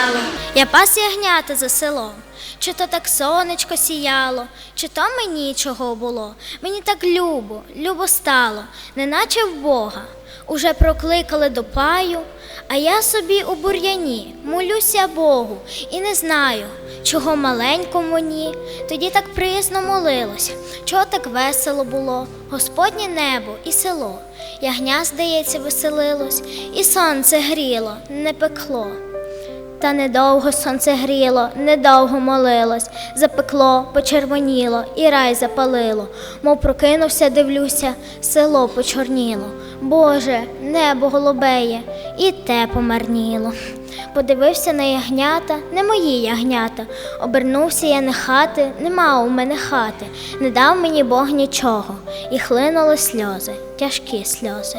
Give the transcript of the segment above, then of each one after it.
сіяло. Я пас ягнята за селом. Чи то так сонечко сіяло, чи то мені чого було. Мені так любо, любо стало, неначе в Бога. Уже прокликали до паю, а я собі у бур'яні молюся Богу і не знаю, чого маленькому ні. Тоді так приязно молилось, чого так весело було, Господнє небо і село. Ягня, здається, веселилось, і сонце гріло, не пекло. Та недовго сонце гріло, недовго молилось, запекло, почервоніло, і рай запалило. Мов прокинувся, дивлюся, село почорніло. Боже, небо голубеє, і те помарніло. Подивився на ягнята, не мої ягнята. Обернувся я на хати, нема у мене хати. Не дав мені Бог нічого, і хлинули сльози, тяжкі сльози.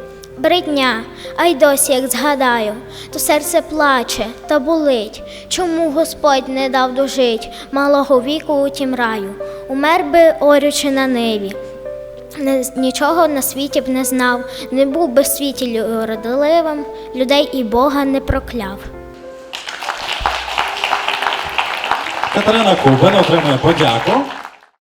Бридня, а й досі, як згадаю, то серце плаче та болить. Чому Господь не дав дожить малого віку у тім раю? Умер би орючи на ниві. Нічого на світі б не знав, не був би в світі родливим, людей і Бога не прокляв. Катерина Кубин отримує подяку.